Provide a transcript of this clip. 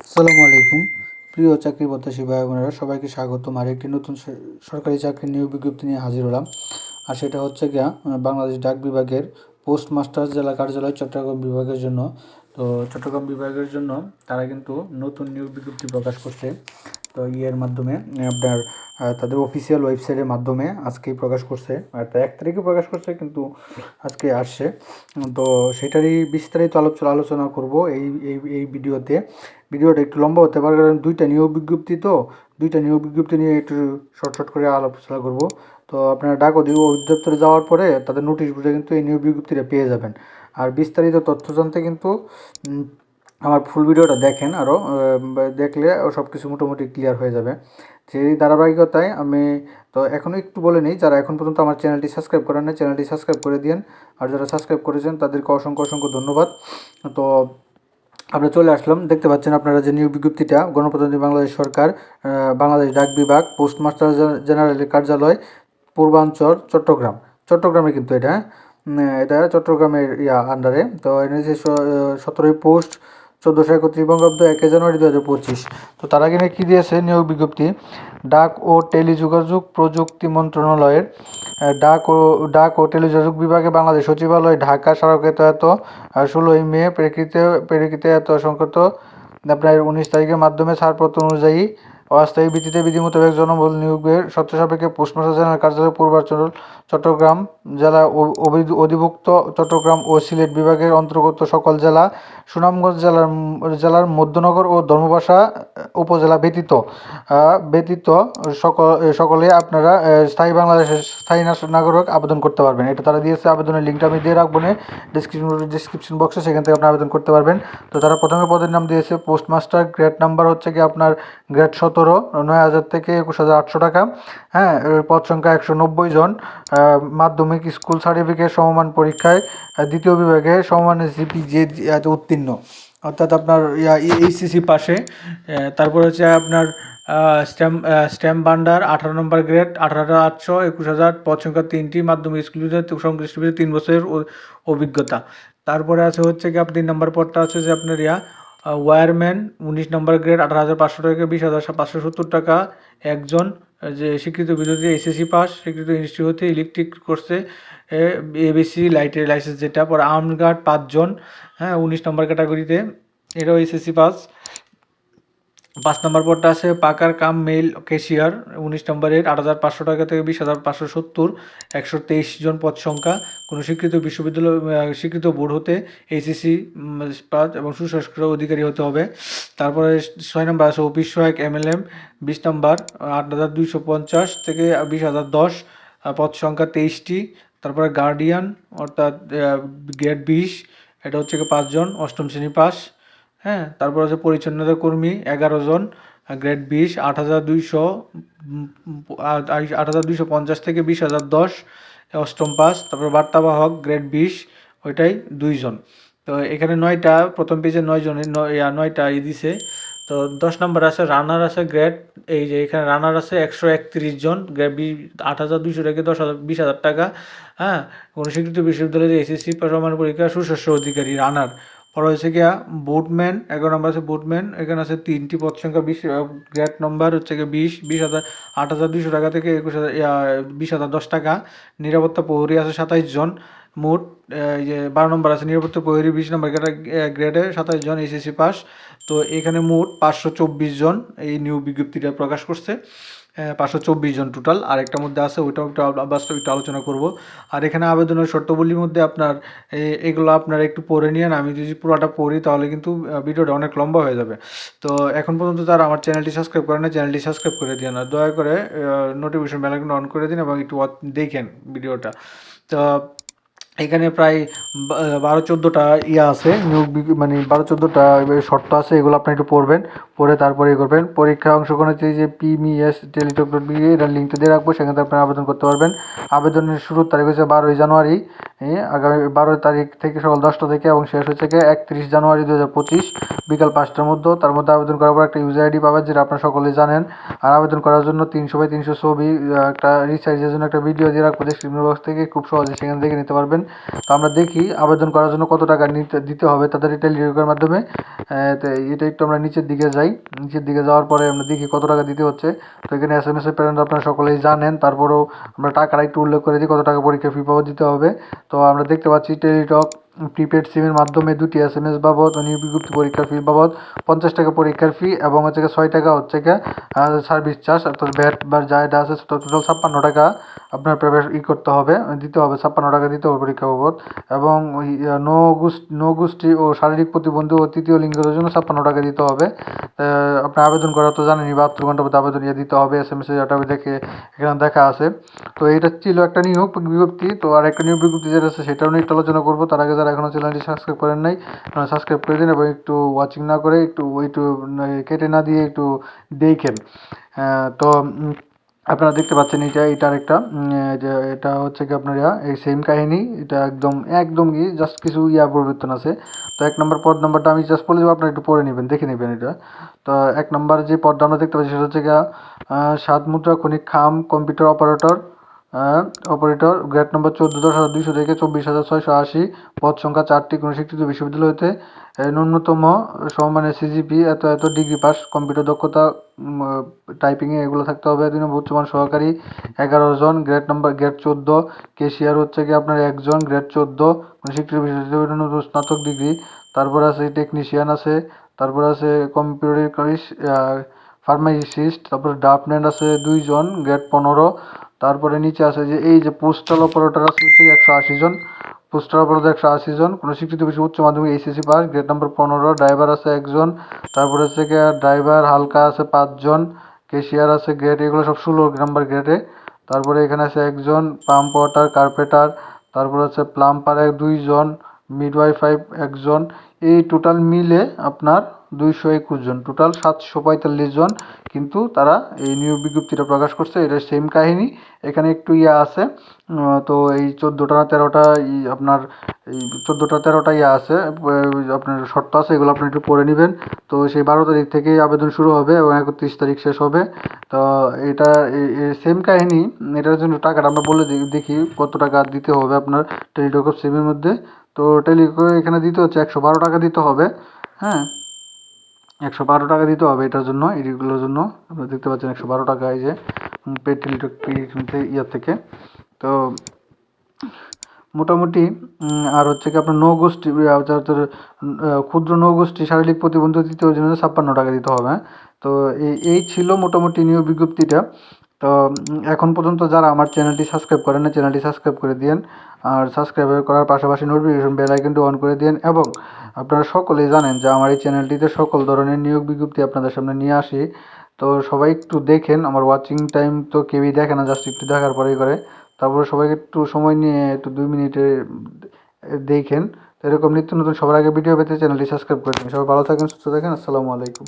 আসসালামু আলাইকুম। প্রিয় চাকরি প্রত্যাশী ভাই বোনেরা সবাইকে স্বাগতম। আর একটি নতুন সরকারি চাকরির নিয়োগ বিজ্ঞপ্তি নিয়ে হাজির হলাম। আর সেটা হচ্ছে গিয়া বাংলাদেশ ডাক বিভাগের পোস্ট মাস্টার জেলা কার্যালয় চট্টগ্রাম বিভাগের জন্য। তো চট্টগ্রাম বিভাগের জন্য তারা কিন্তু নতুন নিয়োগ বিজ্ঞপ্তি প্রকাশ করছে। তো ইয়ের মাধ্যমে, আপনার তাদের অফিসিয়াল ওয়েবসাইটের মাধ্যমে আজকেই প্রকাশ করছে। তো এক তারিখে প্রকাশ করছে, কিন্তু আজকে আসছে। তো সেটারই বিস্তারিত আলোচনা আলোচনা করব এই এই এই ভিডিওতে। ভিডিওটা একটু লম্বা হতে পারে, কারণ দুইটা নিয়োগ বিজ্ঞপ্তি তো। দুইটা নিয়োগ বিজ্ঞপ্তি নিয়ে একটু শর্ট শর্ট করে আলোচনা করব। তো আপনারা ডাক অধি- অধিদপ্তরে যাওয়ার পরে তাদের নোটিশ বুঝে কিন্তু এই নিয়োগ বিজ্ঞপ্তিটা পেয়ে যাবেন। আর বিস্তারিত তথ্য জানতে কিন্তু আমার ফুল ভিডিওটা দেখেন আরও দেখলে সব কিছু মোটামুটি ক্লিয়ার হয়ে যাবে। সেই ধারাবাহিকতায় আমি, তো এখনও একটু বলে নিই, যারা এখন পর্যন্ত আমার চ্যানেলটি সাবস্ক্রাইব করেন না চ্যানেলটি সাবস্ক্রাইব করে দিন আর যারা সাবস্ক্রাইব করেছেন, তাদেরকে অসংখ্য অসংখ্য ধন্যবাদ। তো আমরা চলে আসলাম। দেখতে পাচ্ছেন আপনারা যে নিয়োগ বিজ্ঞপ্তিটা, গণপ্রজাতন্ত্রী বাংলাদেশ সরকার বাংলাদেশ ডাক বিভাগ, পোস্টমাস্টার জেনারেলের কার্যালয়, পূর্বাঞ্চল, চট্টগ্রাম। চট্টগ্রামে কিন্তু এটা হ্যাঁ? এটা চট্টগ্রামের ইয়া আন্ডারে তো যে সতেরোই পোস্ট চোদ্দোশো একত্রিশ বঙ্গাব্দ একে জানুয়ারি দু হাজার পঁচিশ। তো তার আগে কী দিয়েছে নিয়োগ বিজ্ঞপ্তি? ডাক ও টেলিযোগাযোগ প্রযুক্তি মন্ত্রণালয়ের ডাক ও ডাক ও টেলিযোগাযোগ বিভাগে বাংলাদেশ সচিবালয়, ঢাকা এত ষোলোই মে প্রেক্ষিতে প্রেক্ষিতে এত সংক্রান্ত আপনার উনিশ তারিখের মাধ্যমে ছাড়পত্র অনুযায়ী অস্থায়ী ভিত্তিতে বিধি মোতাবেক জনবল নিয়োগের শর্ত সাপেক্ষে পোস্টমাস্টার জেনারেল কার্যালয় পূর্বাঞ্চল চট্টগ্রাম জেলা অধিভুক্ত চট্টগ্রাম ও সিলেট বিভাগের অন্তর্গত সকল জেলা সুনামগঞ্জ জেলার জেলার মধ্যনগর ও ধর্মবাসা উপজেলা ব্যতীত। ব্যতীত সকল সকলে আপনারা স্থায়ী বাংলাদেশের স্থায়ী নাগরিক আবেদন করতে পারবেন। এটা তারা দিয়েছে, আবেদনের লিঙ্কটা আমি দিয়ে রাখব না। ডিসক্রিপশন ডিসক্রিপশন বক্সে সেখান থেকে আপনি আবেদন করতে পারবেন। তো তারা প্রথমে পদের নাম দিয়েছে পোস্টমাস্টার গ্রেড নাম্বার হচ্ছে কি আপনার গ্রেড সতেরো, নয় হাজার থেকে একুশ হাজার আটশো টাকা। হ্যাঁ পদ সংখ্যা একশো নব্বই জন। মাধ্যমিক স্কুল সার্টিফিকেট সমমান পরীক্ষায় দ্বিতীয় বিভাগে সমমানের জিপি যে উত্তীর্ণ। অর্থাৎ আপনার এইচসিসি পাশে। তারপর হচ্ছে আপনার স্ট্যাম্প স্ট্যাম্প ভান্ডার, আঠারো নম্বর গ্রেড আঠারো হাজার আটশো একুশ হাজার, পদ সংখ্যা তিনটি, মাধ্যমিক স্কুলে সংশ্লিষ্ট তিন বছরের অভিজ্ঞতা। তারপরে আছে হচ্ছে কি, আপনি নম্বর পদটা আছে যে আপনার ইয়া ওয়্যারম্যান উনিশ নম্বর গ্রেড, আঠারো হাজার পাঁচশো টাকা, বিশ হাজার পাঁচশো সত্তর টাকা, একজন যে স্বীকৃত বিদ্যুৎ এসএসসি পাস স্বীকৃত ইনস্টিটিউট হতে ইলেকট্রিক কোর্সে এবিসি লাইটের লাইসেন্স যেটা, পর আর্মড গার্ড পাঁচজন হ্যাঁ উনিশ নম্বর ক্যাটাগরিতে এটাও এসএসসি পাস পাঁচ নম্বর পদটা আছে পাকার কাম মেল ক্যাশিয়ার উনিশ নম্বরের আট হাজার পাঁচশো টাকা থেকে বিশ হাজার পাঁচশো সত্তর, একশো তেইশ জন পদ সংখ্যা। কোনো স্বীকৃত বিশ্ববিদ্যালয় স্বীকৃত বোর্ড হতে এইচএসসি পাস এবং সুসংস্কৃত অধিকারী হতে হবে। তারপরে ছয় নম্বর আছে অফিস সহায়ক এমএলএম বিশ নম্বর, আট হাজার দুইশো পঞ্চাশ থেকে বিশ হাজার দশ পদ সংখ্যা তেইশটি। তারপরে গার্ডিয়ান অর্থাৎ গ্রেড বিশ, এটা হচ্ছে পাঁচজন অষ্টম শ্রেণি পাস। হ্যাঁ তারপর আছে পরিচ্ছন্নতা কর্মী, এগারো জন গ্রেড বিশ, আট হাজার দুইশো আট হাজার দুইশো পঞ্চাশ থেকে বিশ হাজার দশ। অষ্টম পাস, তারপর বার্তাবাহক, গ্রেড বিশ, ওইটাই দুইজন। তো এখানে নয়টা, প্রথম পেজে নয় জনের নয় নয়টা ই দিছে। তো দশ নম্বর আছে, রানার আছে গ্রেড, এই যে এখানে রানার আছে একশো একত্রিশ জন, গ্রেড বি, আট হাজার দুইশো টাকা দশ হাজার, বিশ হাজার টাকা হ্যাঁ? কোনো স্বীকৃত বিশ্ববিদ্যালয়ের এসএসসি সমান পরীক্ষা সুশস্য অধিকারী, রানার। পরে হচ্ছে গিয়া বুটম্যান, এগারো নম্বর আছে বুটম্যান, এখানে আছে তিনটি পদ সংখ্যা বিশ গ্রেড নম্বর হচ্ছে গিয়ে বিশ বিশ হাজার, আট হাজার দুইশো টাকা থেকে একুশ হাজার বিশ হাজার দশ টাকা। নিরাপত্তা প্রহরী আছে সাতাইশ জন, মোট যে বারো নম্বর আছে নিরাপত্তা প্রহরী, বিশ নম্বর গ্রেডে সাতাইশ জন এসএসসি পাস। তো এখানে মোট পাঁচশো চব্বিশ জন এই নিয়োগ বিজ্ঞপ্তিটা প্রকাশ করছে। পাঁচশো চব্বিশ জন টোটাল আর একটা মধ্যে আছে, ওইটাও একটু বাস্তব একটু আলোচনা করব। আর এখানে আবেদনের শর্তবলীর মধ্যে আপনার এগুলো আপনারা একটু পড়ে নিন আমি যদি পুরোটা পড়ি, তাহলে কিন্তু ভিডিওটা অনেক লম্বা হয়ে যাবে। তো এখন পর্যন্ত তার আমার চ্যানেলটি সাবস্ক্রাইব করে না চ্যানেলটি সাবস্ক্রাইব করে দিন না দয়া করে নোটিফিকেশন বেলাইকন অন করে দিন এবং একটু দেখেন ভিডিওটা। তো এখানে প্রায় বারো চোদ্দোটা ইয়ে আছে, নিয়োগ মানে বারো চোদ্দোটা শর্ত আছে, এগুলো আপনি একটু পড়বেন, পড়ে তারপরে ইয়ে করবেন। পরীক্ষায় অংশগ্রহণের যে পিমিএস টেলিটক ডট বি এটার লিঙ্কটা দিয়ে রাখব, সেখানে আপনারা আবেদন করতে পারবেন। আবেদনের শুরুর তারিখ হচ্ছে বারোই জানুয়ারি। আগামী বারো তারিখ থেকে সকাল দশটা থেকে এবং শেষ হচ্ছে গিয়ে একত্রিশ জানুয়ারি দু হাজার পঁচিশ, বিকাল পাঁচটার মধ্যে। তার মধ্যে আবেদন করার পর একটা ইউজার আইডি পাবেন, যেটা আপনারা সকলেই জানেন। আর আবেদন করার জন্য তিনশো বাই তিনশো ছবি একটা রিচার্জের জন্য একটা ভিডিও দিয়ে রাখব ডিসক্রিপশন বক্স থেকে। খুব সহজে সেখানে দেখে নিতে পারবেন। তো আমরা দেখি আবেদন করার জন্য কত টাকা নিতে, দিতে হবে, তাদের এটা লিঙ্কের মাধ্যমে। এটা একটু আমরা নিচের দিকে যাই। নিচের দিকে যাওয়ার পরে আমরা দেখি কত টাকা দিতে হচ্ছে। তো এখানে এস এম এস এর প্যারেন্ট আপনারা সকলেই জানেন। তারপরেও আমরা টাকাটা একটু উল্লেখ করে দিই, কত টাকা পরীক্ষা ফি বাবদ দিতে হবে। তো আমরা দেখতে পাচ্ছি টেলিটক প্রিপেড সিমের মাধ্যমে দুটি এস এম এস বাবদ বিজ্ঞপ্তি পরীক্ষার ফি বাবদ পঞ্চাশ টাকা পরীক্ষার ফি এবং হচ্ছে ছয় টাকা হচ্ছে সার্ভিস চার্জ অর্থাৎ ব্যাট বা যা এটা আছে টোটাল ছাপ্পান্ন টাকা আপনার প্রাইভেট ই করতে হবে, দিতে হবে, ছাপ্পান্ন টাকা দিতে হবে পরীক্ষা বাবদ। এবং নো গোষ্ঠী নো গোষ্ঠী ও শারীরিক প্রতিবন্ধী ও তৃতীয় লিঙ্গের জন্য ছাপ্পান্ন টাকা দিতে হবে। আপনি আবেদন করা তো জানেনই, বাহাত্তর ঘণ্টার মধ্যে আবেদন ইয়ে দিতে হবে এস এম এস যেটা দেখে এখানে দেখা আছে। তো এটা ছিল একটা নিয়োগ বিজ্ঞপ্তি, তো আর একটা নিয়োগ বিজ্ঞপ্তি যেটা আছে, সেটাও নিয়ে আলোচনা করব, তার আগে যারা এখনও চ্যানেলটি সাবস্ক্রাইব করেন নাই সাবস্ক্রাইব করে দিন এবং একটু ওয়াচিং না করে একটু একটু কেটে না দিয়ে একটু দেখেন। তো আপনারা দেখতে পাচ্ছেন এটা, এটার একটা এটা হচ্ছে কি আপনার, এই সেম কাহিনী, এটা একদম একদম কি জাস্ট কিছু ইয়া পরিবর্তন আছে। তো এক নম্বর পদ নাম্বারটা আমি জাস্ট বলে দেবো, আপনারা একটু পড়ে নেবেন, দেখে নেবেন এটা। তো এক নম্বর যে পদটা আমরা দেখতে পাচ্ছি, সেটা হচ্ছে গিয়া সাত মুদ্রা খনিক খাম, computer operator operator grade number চোদ্দ, দশ হাজার দুইশো থেকে চব্বিশ হাজার ছয়শো আশি, পদ সংখ্যা চারটি কোনো স্বীকৃত বিশ্ববিদ্যালয় হতে ন্যূনতম সমমানের সিজিপি এত এত ডিগ্রি পাস, কম্পিউটার দক্ষতা টাইপিংয়ে এগুলো থাকতে হবে, দুই উচ্চমান সহকারী, এগারো জন গ্রেড নাম্বার গ্রেড চোদ্দ, কেশিয়ার হচ্ছে কি আপনার একজন গ্রেড চোদ্দ, কোনো স্বীকৃত বিশ্ববিদ্যালয় স্নাতক ডিগ্রি, তারপর আছে টেকনিশিয়ান আছে, তারপর আছে কম্পিউটার ফার্মাসিস্ট তারপর ডাপম্যান আছে দুইজন গ্রেড পনেরো তারপরে নিচে আছে যে এই যে পোস্টাল অপারেটর আছে হচ্ছে একশো আশি জন, পোস্টাল অপারেটর একশো আশি জন, কোনো স্বীকৃত বিষয় উচ্চ মাধ্যমিক এইচএসসি পাস গ্রেড নাম্বার পনেরো ড্রাইভার আছে একজন, তারপরে হচ্ছে ড্রাইভার হালকা আছে পাঁচজন কেশিয়ার আছে গ্রেড এগুলো সব ষোলো নাম্বার গ্রেডে তারপরে এখানে আছে একজন পাম্প ওয়াটার কার্পেটার তারপরে হচ্ছে প্লাম্পার এক দুইজন মিডওয়াইফাই একজন এই টোটাল মিলে আপনার দুইশো একুশ জন। টোটাল সাতশো পঁয়তাল্লিশ জন। কিন্তু তারা এই নিয়োগ বিজ্ঞপ্তিটা প্রকাশ করছে, এটা সেম কাহিনী। এখানে একটু ইয়া আছে তো এই চোদ্দোটা না তেরোটা আপনার এই চোদ্দোটা তেরোটা ইয়া আছে আপনার শর্ত আছে, এগুলো আপনি একটু পড়ে নেবেন। তো সেই বারো তারিখ থেকে আবেদন শুরু হবে এবং একত্রিশ তারিখ শেষ হবে। তো এটা সেম কাহিনী, এটার জন্য টাকাটা আমরা বলে দেখি কত টাকা দিতে হবে আপনার টেলিটক সিমের মধ্যে। তো টেলিটক এখানে দিতে হচ্ছে একশো বারো টাকা দিতে হবে হ্যাঁ। একশো বারো টাকা দিতে হবে এটার জন্য এডিটগুলোর জন্য। আপনারা দেখতে পাচ্ছেন একশো বারো টাকা এই যে পেট্রোল ইয়ার থেকে। তো মোটামুটি আর হচ্ছে কি আপনার নৌগোষ্ঠী গোষ্ঠী ক্ষুদ্র নৌগোষ্ঠী শারীরিক প্রতিবন্ধী জন্য ছাপ্পান্ন টাকা দিতে হবে? তো এই ছিল মোটামুটি নিয়োগ বিজ্ঞপ্তিটা। তো এখন পর্যন্ত যারা আমার চ্যানেলটি সাবস্ক্রাইব করেন না চ্যানেলটি সাবস্ক্রাইব করে দিন আর সাবস্ক্রাইব করার পাশাপাশি নোটিফিকেশন বেল আইকনটি অন করে দিন এবং আপনারা সকলেই জানেন যে আমার এই চ্যানেলটিতে সকল ধরনের নিয়োগ বিজ্ঞপ্তি আপনাদের সামনে নিয়ে আসি। তো সবাই একটু দেখেন, আমার ওয়াচিং টাইম তো কেউই দেখে না জাস্ট একটু দেখার পরেই করে। তারপরে সবাইকে একটু সময় নিয়ে একটু দুই মিনিটে দেখেন। তো এরকম নিত্য নতুন সবার আগে ভিডিও পেতে চ্যানেলটি সাবস্ক্রাইব করে দিন। সবাই ভালো থাকেন, সুস্থ থাকেন, আসসালামু আলাইকুম।